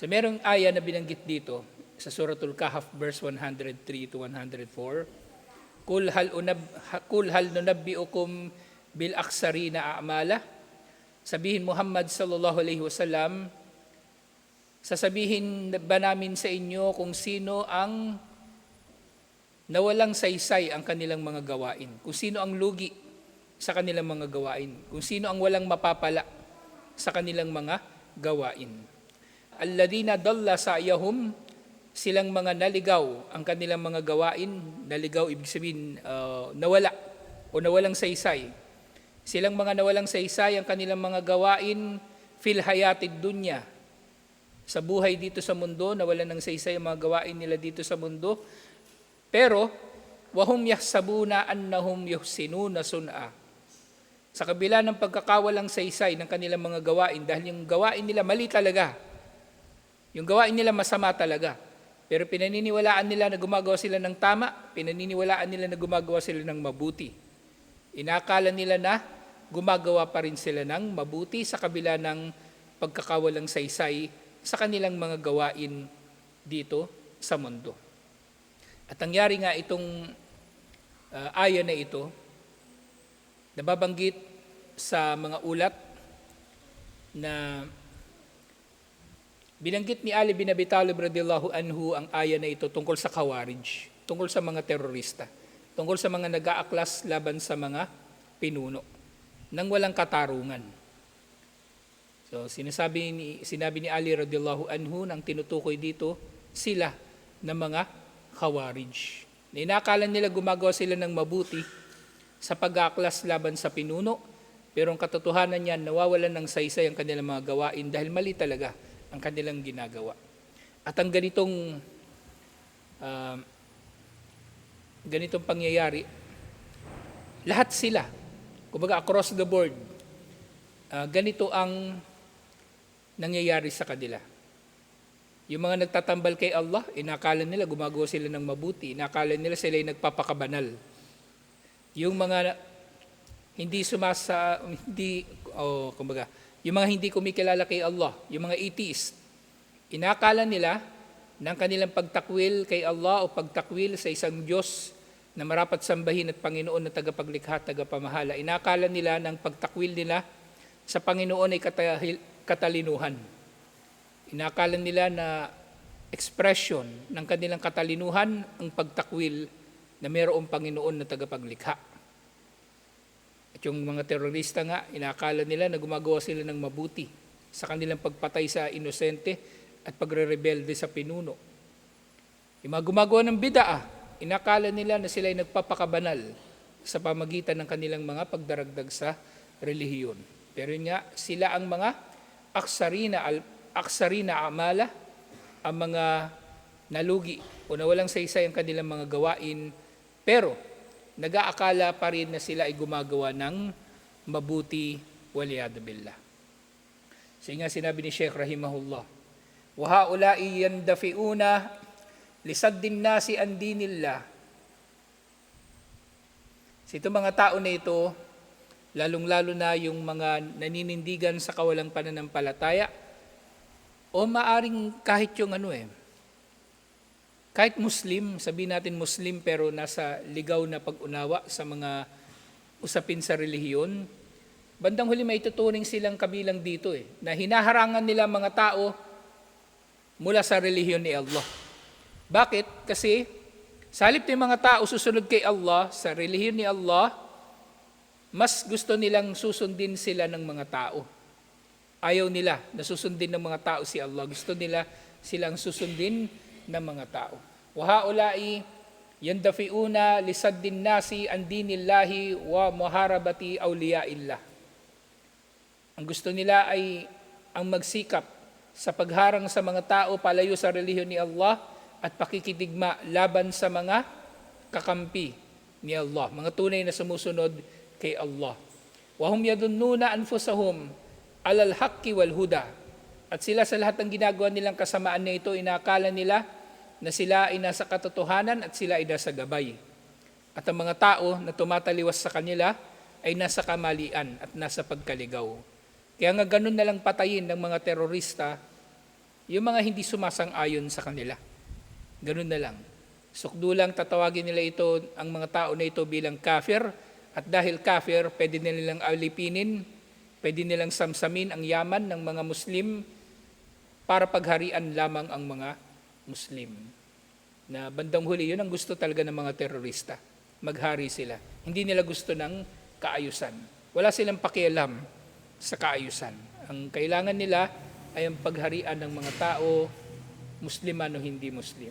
So merong aya na binanggit dito sa Suratul Kahf verse 103 to 104. Kul hal unab kul hal nunabbiukum bil aksarina a'mala. Sabihin Muhammad sallallahu alaihi wasallam, sasabihin ba namin sa inyo kung sino ang nawalang saysay ang kanilang mga gawain, kung sino ang lugi sa kanilang mga gawain, kung sino ang walang mapapala sa kanilang mga gawain. Alladina dalla sa'yahum, silang mga naligaw ang kanilang mga gawain, naligaw ibig sabihin uh, nawala o nawalang saysay. Silang mga nawalang saysay ang kanilang mga gawain fil hayatid dunya. Sa buhay dito sa mundo, nawalan ng saysay ang mga gawain nila dito sa mundo. Pero, wahum yahsabuna annahum yuhsinuna sun'a. Sa kabila ng pagkakawalang saysay ng kanilang mga gawain, dahil yung gawain nila mali talaga. Yung gawain nila masama talaga. Pero pinaniniwalaan nila na gumagawa sila ng tama, pinaniniwalaan nila na gumagawa sila ng mabuti. Inakala nila na gumagawa pa rin sila ng mabuti sa kabila ng pagkakawalang saysay sa kanilang mga gawain dito sa mundo. At nangyari nga itong uh, aya na ito, nababanggit sa mga ulat na binanggit ni Ali bin Abi Talib radiyallahu anhu ang aya na ito tungkol sa Khawarij, tungkol sa mga terorista, tungkol sa mga nag-aaklas laban sa mga pinuno nang walang katarungan. So sinasabi ni sinabi ni Ali radiyallahu anhu nang tinutukoy dito sila ng mga Khawarij. Na inakala nila gumagawa sila ng mabuti sa pag-aaklas laban sa pinuno, pero ang katotohanan niyan, nawawalan ng saysay ang kanilang mga gawain dahil mali talaga ang kanilang ginagawa. At ang ganitong uh, ganitong pangyayari, lahat sila, kumbaga across the board, uh, ganito ang nangyayari sa kanila. Yung mga nagtatambal kay Allah, inakala nila gumagawa sila ng mabuti, inakala nila sila ay nagpapakabanal. Yung mga hindi sumasa, hindi, oh, kumbaga, yung mga hindi kumikilala kay Allah, yung mga atheist, inakala nila ng kanilang pagtakwil kay Allah o pagtakwil sa isang Diyos na marapat sambahin at Panginoon na tagapaglikha, tagapamahala. Inakala nila ng pagtakwil nila sa Panginoon ay katalinuhan. Inakala nila na expression ng kanilang katalinuhan ang pagtakwil na mayroong Panginoon na tagapaglikha. At yung mga terorista nga, inakala nila na gumagawa sila ng mabuti sa kanilang pagpatay sa inosente at pagre-rebelde sa pinuno. Yung mga gumagawa ng bidaa, inakala nila na sila ay nagpapakabanal sa pamagitan ng kanilang mga pagdaragdag sa relihiyon. Pero yun nga, sila ang mga aksarina, aksarina amala, ang mga nalugi o nawalang saysay ang kanilang mga gawain, pero nag-aakala pa rin na sila ay gumagawa ng mabuti waliyadu billah. So nga sinabi ni Sheikh Rahimahullah, وَهَؤُلَاءِ يَنْدَفِئُونَ لِسَدِّ النَّاسِ أَنْ دِينِ اللَّهِ So itong mga tao na ito, lalong-lalo na yung mga naninindigan sa kawalang pananampalataya, o maaring kahit yung ano eh, kahit Muslim, sabihin natin Muslim pero nasa ligaw na pag-unawa sa mga usapin sa relihiyon, bandang huli may tuturing silang kabilang dito eh, na hinaharangan nila mga tao mula sa relihiyon ni Allah. Bakit? Kasi sa halip ng mga tao susunod kay Allah, sa relihiyon ni Allah, mas gusto nilang susundin sila ng mga tao. Ayaw nila na susundin ng mga tao si Allah. Gusto nila silang susundin ng mga tao. Wahaulai yandafiuna lisaddin nasi an dinillahi wa muharabati awliyaillah. Ang gusto nila ay ang magsikap sa pagharang sa mga tao palayo sa relihiyon ni Allah at pakikidigma laban sa mga kakampi ni Allah, mga tunay na sumusunod kay Allah. Wahum yadunnuna anfusahum alal haqqi wal huda. At sila sa lahat ng ginagawa nilang kasamaan na ito, inakala nila na sila ay nasa katotohanan at sila ay nasa gabay. At ang mga tao na tumataliwas sa kanila ay nasa kamalian at nasa pagkaligaw. Kaya nga ganun na lang patayin ng mga terorista yung mga hindi sumasang-ayon sa kanila. Ganun na lang. Sukdulang tatawagin nila ito, ang mga tao na ito bilang kafir, at dahil kafir, pwede nilang alipinin, pwede nilang samsamin ang yaman ng mga Muslim para pagharian lamang ang mga Muslim. Na bandang huli, yun ang gusto talaga ng mga terorista. Maghari sila. Hindi nila gusto ng kaayusan. Wala silang pakialam sa kaayusan. Ang kailangan nila ay ang pagharian ng mga tao, Musliman o hindi Muslim.